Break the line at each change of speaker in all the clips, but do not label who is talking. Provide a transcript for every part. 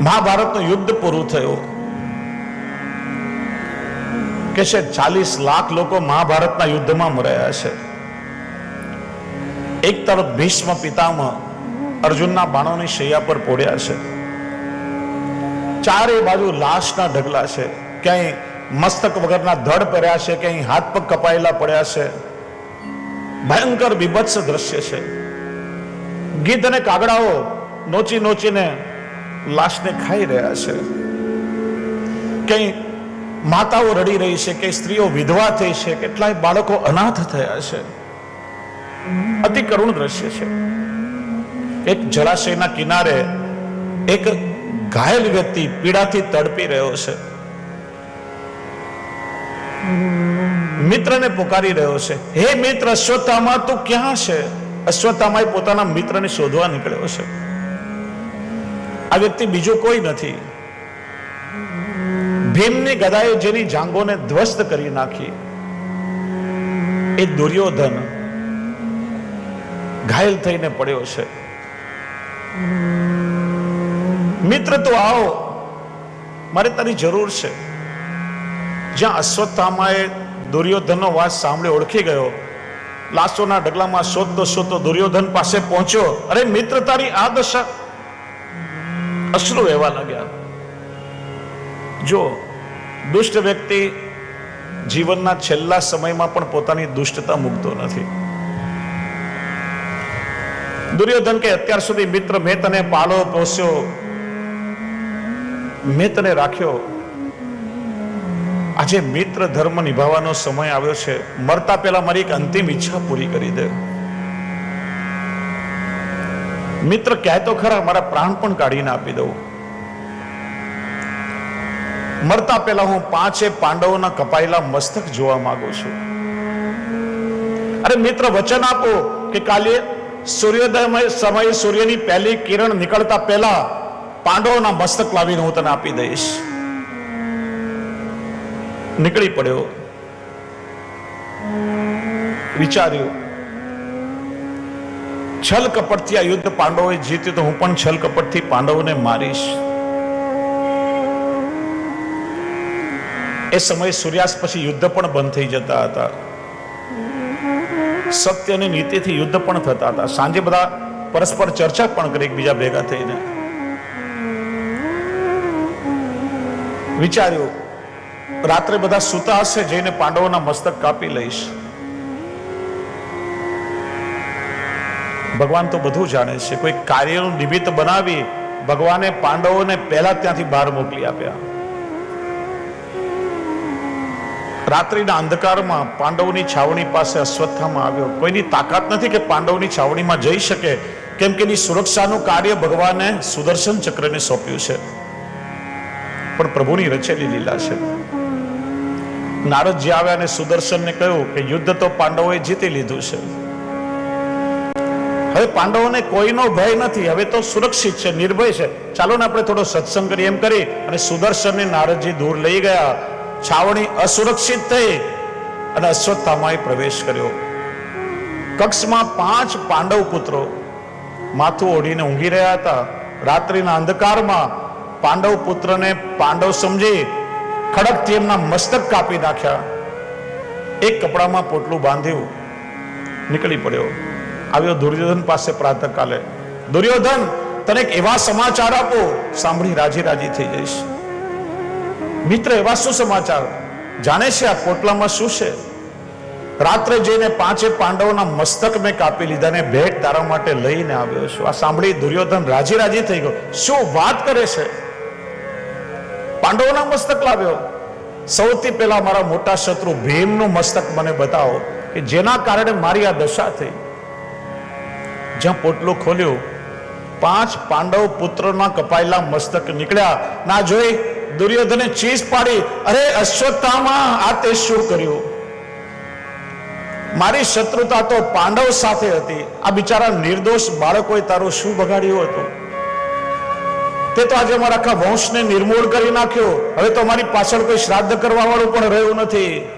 મહાભારતનું યુદ્ધ પૂરું થયું. કે છે ચાલીસ લાખ લોકો મહાભારતના યુદ્ધમાં મરાયા છે. એક તરફ ભીષ્મ પિતામહ અર્જુનના બાણોની શૈયા પર પોડ્યા છે. ચારે બાજુ લાશના ઢગલા છે. ક્યાંય મસ્તક વગરના ધડ પહેર્યા છે, ક્યાંય હાથ પગ કપાયેલા પડ્યા છે. ભયંકર બીભત્સ દ્રશ્ય છે. ગીધ અને કાગડાઓ નોચી નોચીને લાશને ખાઈ રહ્યા છે. કઈ માતાઓ રડી રહી છે કે સ્ત્રીઓ વિધવા થઈ છે, કેટલાય બાળકો અનાથ થયા છે. અતિ કરુણ દ્રશ્ય છે. એક જળાશયના કિનારે એક ઘાયલ વ્યક્તિ પીડાથી તડપી રહ્યો છે. મિત્રને પુકારી રહ્યો છે. હે મિત્ર, અશ્વત્થામા, તું ક્યાં છે? અશ્વત્થામાએ પોતાના મિત્રને શોધવા નીકળ્યો છે. આ વ્યક્તિ બીજો કોઈ નથી. ભીમની ગદાએ જેની જાંગોને ધ્વસ્ત કરી નાખી, એ દુર્યોધન ઘાયલ થઈને પડ્યો છે. મિત્ર, તો આવો. મારે તારી જરૂર છે. જ્યાં અશ્વત્થામાએ દુર્યોધનનો વાસ સાંભળી ઓળખી ગયો, લાશોના ડગલામાં શોધતો શોધતો દુર્યોધન પાસે પહોંચ્યો. અરે મિત્ર, તારી આ દશા અશ્રુ વહેવા લાગ્યા. જો દુષ્ટ વ્યક્તિ જીવનના છેલ્લા સમયમાં પણ પોતાની દુષ્ટતા મૂકતો નથી. દુર્યોધન કે અત્યાર સુધી મિત્ર મેં તને પાલો પોસ્યો મેં તને રાખ્યો, આજે મિત્ર ધર્મ નિભાવવાનો સમય આવ્યો છે. મરતા પહેલા મારી એક અંતિમ ઈચ્છા પૂરી કરી દે. મિત્ર કહે તો ખરા, મારા પ્રાણ પણ કાઢીને આપી દઉં. મરતા પહેલા હું પાંચે પાંડવોના કપાયેલા મસ્તક જોવા માંગુ છું. અરે મિત્ર, વચન આપો કે કાલે સૂર્યોદય સમયે સૂર્યની પહેલી કિરણ નીકળતા પહેલા પાંડવોના મસ્તક લાવીને હું તને આપી દઈશ. નીકળી પડ્યો. વિચાર્યું છલ કપટથી આ યુદ્ધ પાંડવોએ જીત્યું તો હું પણ છલ કપટથી પાંડવોને મારીશ. એ સમયે સૂર્યાસ્ત પછી યુદ્ધ પણ બંધ થઈ જતા હતા. સત્ય અને નીતિથી યુદ્ધ પણ થતા હતા. સાંજે બધા પરસ્પર ચર્ચા પણ કરી એકબીજા ભેગા થઈને. વિચાર્યું, રાત્રે બધા સૂતા હશે જઈને પાંડવોના મસ્તક કાપી લઈશ. ભગવાન તો બધું જાણે છે. કોઈ કાર્યનું નિમિત્ત બનાવી ભગવાને પાંડવોને પહેલા ત્યાંથી બહાર મોકલી આપ્યા. રાત્રિના અંધકારમાં પાંડવોની છાવણી પાસે અશ્વત્થામાં આવ્યો. કોઈની તાકાત નથી કે પાંડવની છાવણીમાં જઈ શકે, કેમ કે એની સુરક્ષાનું કાર્ય ભગવાને સુદર્શન ચક્રને સોંપ્યું છે. પણ પ્રભુની રચેલી લીલા છે. નારદજી આવ્યા અને સુદર્શનને કહ્યું કે યુદ્ધ તો પાંડવોએ જીતી લીધું છે. હવે પાંડવોને કોઈનો ભય નથી, હવે તો સુરક્ષિત છે, નિર્ભય છે. ચાલો ને આપણે થોડો સત્સંગ કરીએ એમ કરી અને સુદર્શનને નારદજી દૂર લઈ ગયા. છાવણી અસુરક્ષિત થઈ અને અશ્વત્થામાએ પ્રવેશ કર્યો. કક્ષમાં પાંચ પાંડવ પુત્રો માથું ઓઢીને ઊંઘી રહ્યા હતા. રાત્રિના અંધકારમાં પાંડવ પુત્રને પાંડવ સમજી ખડકથી એમના મસ્તક કાપી નાખ્યા. એક કપડામાં પોટલું બાંધ્યું. નીકળી પડ્યો. આવ્યો દુર્યોધન પાસે પ્રાતઃકાલે. દુર્યોધન, તને એવા સમાચાર આપો, સાંભળી રાજી રાજી થઈ જઈશ. મિત્ર, એવા શું સમાચાર? જાણે છે આ પોટલામાં શું છે? રાત્રે જઈને પાંચે પાંડવોના મસ્તક મેં કાપી લીધા ને ભેટ તારા માટે લઈને આવ્યો છું. આ સાંભળી દુર્યોધન રાજી રાજી થઈ ગયો. શું વાત કરે છે? પાંડવોના મસ્તક લાવ્યો. સૌથી પહેલા મારા મોટા શત્રુ ભીમનું મસ્તક મને બતાવો કે જેના કારણે મારી આ દશા થઈ. જ્યાં પોટલો ખોલ્યું, પાંચ પાંડવ પુત્રોના કપાયેલા મસ્તક નીકળ્યા. ના જોઈ દુર્યોધને ચીસ પાડી, અરે અશ્વત્થામા, આ તે શું કર્યું? મારી શત્રુતા તો પાંડવ સાથે હતી. આ બિચારા નિર્દોષ બાળકોએ તારું શું બગાડ્યું હતું? તે તો આજે મારા આખા વંશને નિર્મૂળ કરી નાખ્યો. હવે તો મારી પાછળ કોઈ શ્રાદ્ધ કરવા વાળું પણ રહ્યું નથી.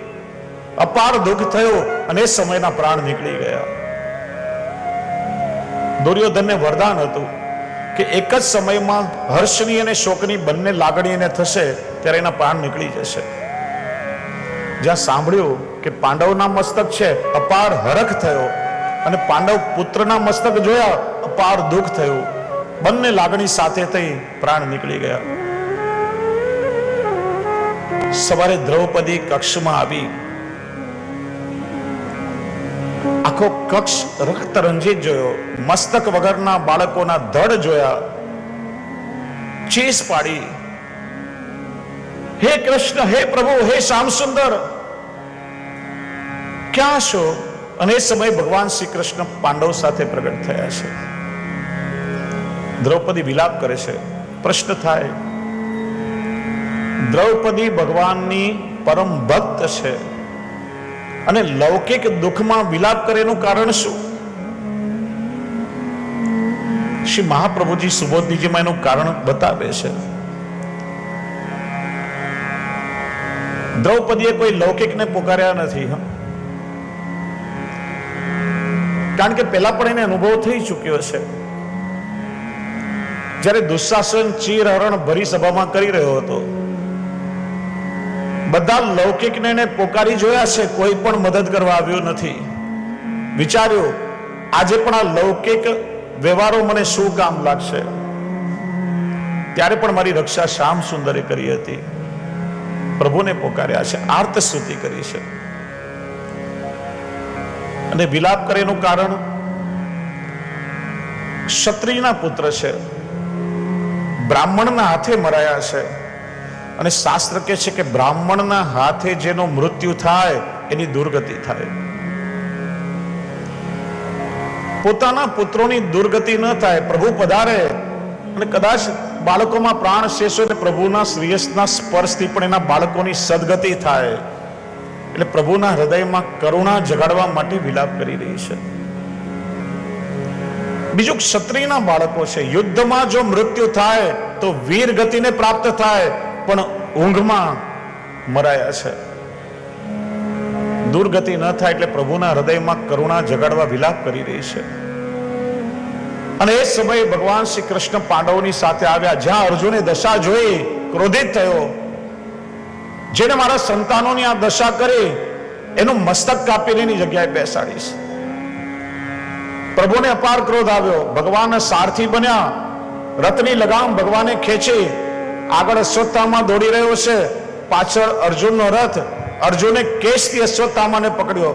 અપાર દુઃખ થયું અને સમયના પ્રાણ નીકળી ગયા. દુર્યોધનને વરદાન હતું કે એક જ સમયમાં હર્ષની અને શોકની બંને લાગણી એને થશે ત્યારે એના પ્રાણ નીકળી જશે. જ્યાં સાંભળ્યું કે પાંડવના મસ્તક છે, અપાર હરખ થયો અને પાંડવ પુત્રના મસ્તક જોયા, અપાર દુઃખ થયું. બંને લાગણી સાથે થઈ પ્રાણ નીકળી ગયા. સવારે દ્રૌપદી કક્ષમાં આવી. આખો કક્ષ રક્ત રંજીત જોયો. મસ્તક વગરના બાળકોના ધડ જોયા. ચીસ પાડી. હે કૃષ્ણ, હે પ્રભુ, હે શ્યામ સુંદર. ક્યાં છો? અને એ સમયે ભગવાન શ્રી કૃષ્ણ પાંડવ સાથે પ્રગટ થયા છે. દ્રૌપદી વિલાપ કરે છે. પ્રશ્ન થાય, દ્રૌપદી ભગવાનની પરમ ભક્ત છે. અને લૌકિક દુઃખમાં વિલાપ કરે એનું કારણ શું? શ્રી મહાપ્રભુજી સુબોધનીજીમાં એનું કારણ બતાવે છે. દ્રૌપદીએ કોઈ લૌકિકને પોકાર્યા નથી કારણ કે પહેલા પણ એને અનુભવ થઈ ચૂક્યો છે. જ્યારે દુશાસન ચીર હરણ ભરી સભામાં કરી રહ્યો હતો બધા લૌકિકને એને પોકારી જોયા છે, કોઈ પણ મદદ કરવા આવ્યું નથી. વિચાર્યું, આજે પણ આ લૌકિક વ્યવહારો મને શું કામ લાગશે? ત્યારે પણ મારી રક્ષા શ્યામ સુંદરે કરી હતી. પ્રભુને પોકાર્યા છે, આર્ત સ્તુતિ કરી છે. અને વિલાપ કરે એનું કારણ ક્ષત્રિયના પુત્ર છે. બ્રાહ્મણના હાથે મરાયા છે. અને શાસ્ત્ર કહે છે કે બ્રાહ્મણના હાથે જેનો મૃત્યુ થાય, એની દુર્ગતિ થાય. પોતાના પુત્રોની દુર્ગતિ ન થાય, પ્રભુ પધારે. અને કદાચ બાળકોમાં પ્રાણ શેષો અને પ્રભુના શ્રેયસના સ્પર્શથી પણ એના બાળકોની સદગતિ થાય. એટલે પ્રભુના હૃદયમાં કરુણા જગાડવા માટે વિલાપ કરી રહી છે. બીજું ક્ષત્રિયના બાળકો છે, યુદ્ધમાં જો મૃત્યુ થાય, તો વીર ગતિને પ્રાપ્ત થાય. પણ ઊંઘમાં મરાયા છે. દુર્ગતિ ન થાય એટલે પ્રભુના હૃદયમાં કરુણા જગાડવા વિલાપ કરી રહી છે. અને એ સમયે ભગવાન શ્રી કૃષ્ણ પાંડવોની સાથે આવ્યા. જ્યાં અર્જુને દશા જોઈ, ક્રોધિત થયો. જેને મારા સંતાનોની આ દશા કરી, એનું મસ્તક કાપીને એની જગ્યાએ બેસાડીશ. પ્રભુને અપાર ક્રોધ આવ્યો. ભગવાન સારથી બન્યા. રથની લગામ ભગવાને ખેંચી. આગળ અશ્વત્થામાં દોડી રહ્યો છે. પાછળ અર્જુનનો રથ. અર્જુને કેશથી અશ્વત્થામાને પકડ્યો.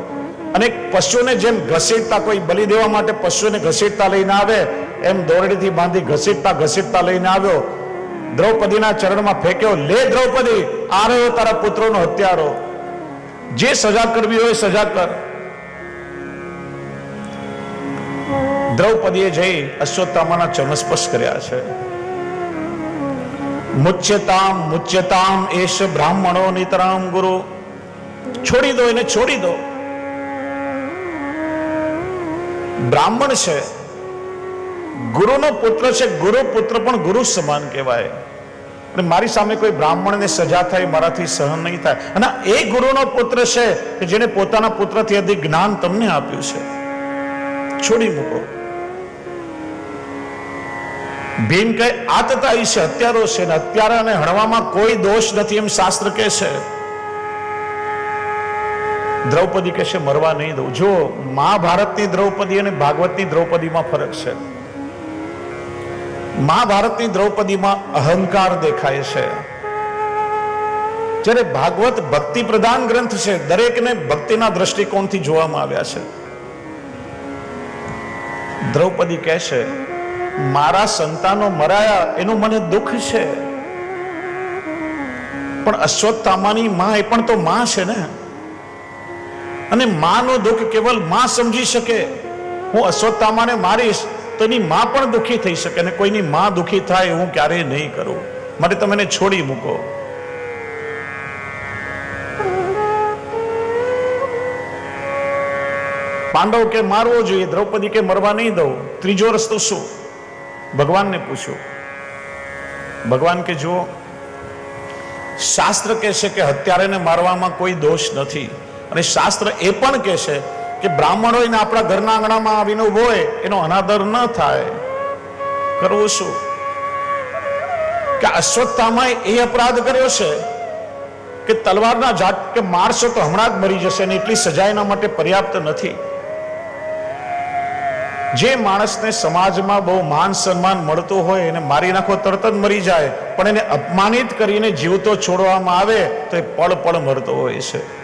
અને પશુને જેમ ઘસીટતા કોઈ બલિ દેવા માટે પશુને ઘસીટતા લઈને આવે, એમ દોરડીથી બાંધી ઘસીટતા ઘસીટતા લઈને આવ્યો. દ્રૌપદીના ચરણમાં ફેંક્યો. લે દ્રૌપદી, આ રહ્યો તારા પુત્રોનો હત્યારો. જે સજા કરવી હોય સજા કર. દ્રૌપદીએ જઈ અશ્વત્થામાના ચરણ સ્પર્શ કર્યા છે. મુચ્યતામ મુચ્યતામ એશ બ્રાહ્મણો નિતરામ ગુરુ. છોડી દો એને, છોડી દો. બ્રાહ્મણ છે, ગુરુનો પુત્ર છે, ગુરુ પુત્ર પણ ગુરુ સમાન કહેવાય. અને મારી સામે કોઈ બ્રાહ્મણને સજા થાય, મારાથી સહન નહીં થાય. અને એ ગુરુનો પુત્ર છે કે જેને પોતાના પુત્રથી અધિક જ્ઞાન તમને આપ્યું છે. છોડી મૂકો. ભીમ કહે આતતાઈ છે હત્યારો છે ને હત્યારાને હણવામાં કોઈ દોષ નથી એમ શાસ્ત્ર કહે છે. દ્રૌપદી કહે છે, મરવા નહીં દઉં. જો મહાભારતની દ્રૌપદી અને ભાગવતની દ્રૌપદીમાં ફરક છે. મહાભારતની દ્રૌપદીમાં અહંકાર દેખાય છે. જ્યારે ભાગવત ભક્તિ પ્રધાન ગ્રંથ છે, દરેકને ભક્તિના દ્રષ્ટિકોણથી જોવામાં આવ્યા છે. દ્રૌપદી કહે છે મારા સંતાનો મરાયા એનું મને દુઃખ છે. પણ અશ્વત્થામાની માં એ પણ તો માં છે ને. અને માનું દુઃખ કેવલમાં સમજી શકે. હું અશ્વત્થામાને મારીશ તો એની માં પણ દુઃખી થઈ શકે અને કોઈની માં દુઃખી થાય હું ક્યારેય નહીં કરું. માટે તમે એને છોડી મૂકો. પાંડવ કે મારવો જોઈએ, દ્રૌપદી કે મરવા નહીં દઉં. ત્રીજો રસ્તો શું? ભગવાનને પૂછ્યું, ભગવાન કે જુઓ, શાસ્ત્ર કહે છે કે હત્યારેને મારવામાં કોઈ દોષ નથી. અને શાસ્ત્ર એ પણ કહે છે કે બ્રાહ્મણ ને આપણા ઘરના આંગણામાં આવીને ઊભો હોય, એનો અનાદર ન થાય. કરવું શું? કે અશ્વત્થામાં એ અપરાધ કર્યો છે કે તલવારના ઝાટ કે મારશો તો હમણાં જ મરી જશે અને એટલી સજા એના માટે પર્યાપ્ત નથી. જે માણસને સમાજમાં બહુ માન સન્માન મળતું હોય એને મારી નાખો, તરત જ મરી જાય. પણ એને અપમાનિત કરીને જીવતો છોડવામાં આવે તો એ પળ પળ મરતો હોય છે.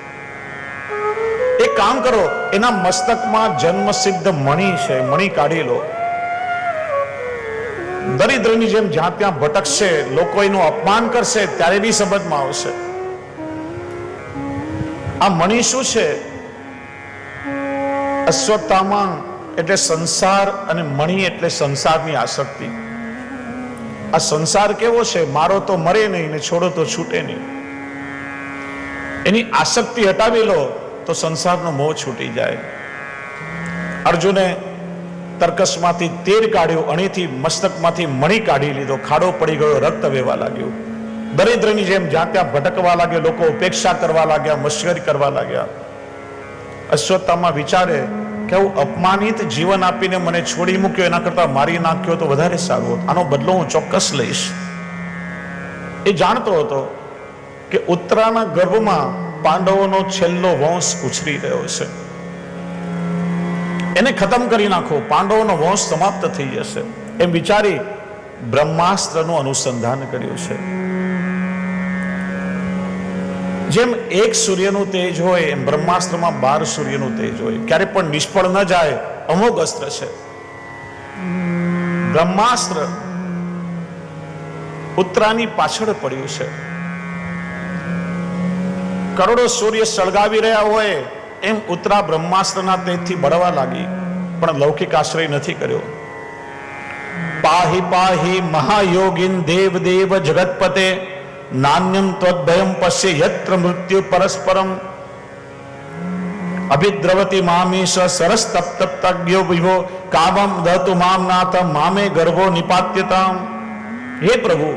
એક કામ કરો, એના મસ્તકમાં જન્મસિદ્ધ મણી છે, મણી કાઢી લો. દરિદ્રની જેમ જ્યાં ત્યાં ભટકશે, લોકો એનું અપમાન કરશે, ત્યારે બી સંબંધમાં આવશે. આ મણી શું છે? અશ્વત્થામા એટલે સંસાર અને મણી એટલે સંસારની આસક્તિ. આ સંસાર કેવો છે? મારો તો મરે નહીં ને છોડો તો છૂટે નહીં. એની આસક્તિ હટાવી લો તો સંસારનો મોહ છૂટી જાય. અર્જુને તર્કસમાંથી તેર કાઢ્યું, અણીથી મસ્તકમાંથી મણી કાઢી લીધો. ખાડો પડી ગયો, રક્ત વહેવા લાગ્યું. દરિદ્રની જેમ જ્યાં ત્યાં ભટકવા લાગ્યો, લોકો ઉપેક્ષા કરવા લાગ્યા, મશ્કરી કરવા લાગ્યા. અશ્વત્થામાં વિચારે કે હું અપમાનિત જીવન આપીને મને છોડી મૂક્યો, એના કરતા મારી નાખ્યો તો વધારે સારું હતું. આનો બદલો હું ચોક્કસ લઈશ. એ જાણતો હતો કે ઉત્તરાના ગર્ભમાં પાંડવોનો છેલ્લો વંશ ઉછરી રહ્યો છે. એને ખતમ કરી નાખો, પાંડવોનો વંશ સમાપ્ત થઈ જશે. એમ વિચારી બ્રહ્માસ્ત્રનું અનુસંધાન કર્યું છે. જેમ એક સૂર્યનું તેજ હોય, એમ બ્રહ્માસ્ત્રમાં બાર સૂર્યનું તેજ હોય. ક્યારે પણ નિષ્ફળ ન જાય, અમોઘ અસ્ત્ર છે. બ્રહ્માસ્ત્ર ઉત્તરાની પાછળ પડ્યું છે. કરોડો સૂર્ય સળગાવી રહ્યા હોય, એમ ઉત્તરા બ્રહ્માસ્ત્રના તેજથી બળવા લાગી. પણ લૌકિક આશ્રય નથી કર્યો. પાહી પાહી મહાયોગીન દેવ દેવ જગતપતે નાન્યમ પશ્ય યત્ર મૃત્યુ પરસ્પરમ અભિદ્રવતી મામીશ સરસ તપ્તપ્તજ્ઞો વિભો કામમ દહતુ મામ નાથ મામે ગર્ભો નિપાત્યતામ હે પ્રભુ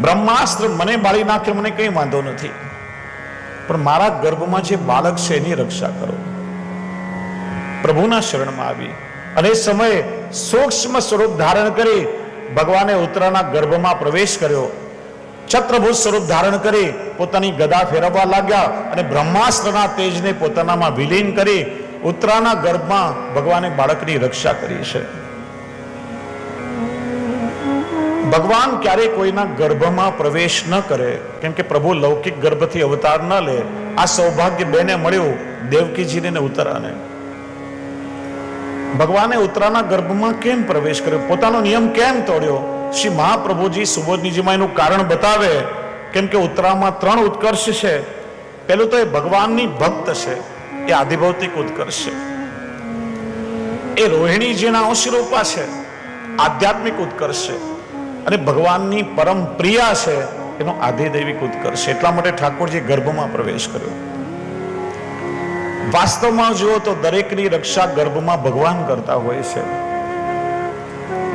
બ્રહ્માસ્ત્ર મને બાળી નાખે મને કંઈ વાંધો નથી પણ મારા ગર્ભમાં જે બાળક છે એની રક્ષા કરો પ્રભુના શરણમાં આવી અને સમયે સૂક્ષ્મ સ્વરૂપ ધારણ કરી ભગવાને ઉત્તરાના ગર્ભમાં પ્રવેશ કર્યો છત્રભુજ સ્વરૂપ ધારણ કરી પોતાની ગદા ફેરવવા લાગ્યા અને બ્રહ્માસ્ત્રના તેજને પોતાનામાં વિલીન કરી ઉત્તરાના ગર્ભમાં ભગવાને બાળકની રક્ષા કરી છે. ભગવાન ક્યારેય કોઈના ગર્ભમાં પ્રવેશ ન કરે. કેમ કે પ્રભુ લૌકિક ગર્ભથી અવતાર ન લે. આ સૌભાગ્ય બેને મળ્યું દેવકીજીને ને ઉત્તરાને. ભગવાને ઉત્તરાના ગર્ભમાં કેમ પ્રવેશ કર્યો? પોતાનો નિયમ કેમ તોડ્યો? શ્રી મહાપ્રભુજી સુબોધનીજીમાં કારણ બતાવે કેમ કે ઉત્તરામાં ત્રણ ઉત્કર્ષ છે. પેલું તો એ ભગવાનની ભક્ત છે. એ આધિભૌતિક ઉત્કર્ષ છે. એ રોહિણીજીના અંશરૂપા છે, આધ્યાત્મિક ઉત્કર્ષ છે અને ભગવાનની પરમ પ્રિયા છે, એનો આધિદૈવિક ઉત્કર્ષ એટલા માટે ઠાકોરજી ગર્ભમાં પ્રવેશ કર્યો. વાસ્તવમાં જુઓ તો દરેકની રક્ષા ગર્ભમાં ભગવાન કરતા હોય છે.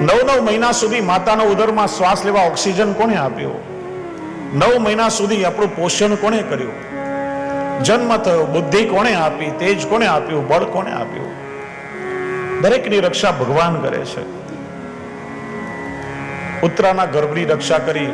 નવ નવ મહિના સુધી માતાનો ઉદરમાં શ્વાસ લેવા ઓક્સિજન કોને આપ્યો? નવ મહિના સુધી આપણું પોષણ કોને કર્યું? જન્મ થયો, બુદ્ધિ કોને આપી, તેજ કોને આપ્યું, બળ કોને આપ્યું? દરેકની રક્ષા ભગવાન કરે છે. ઉત્તરાના ગર્ભની રક્ષા કરી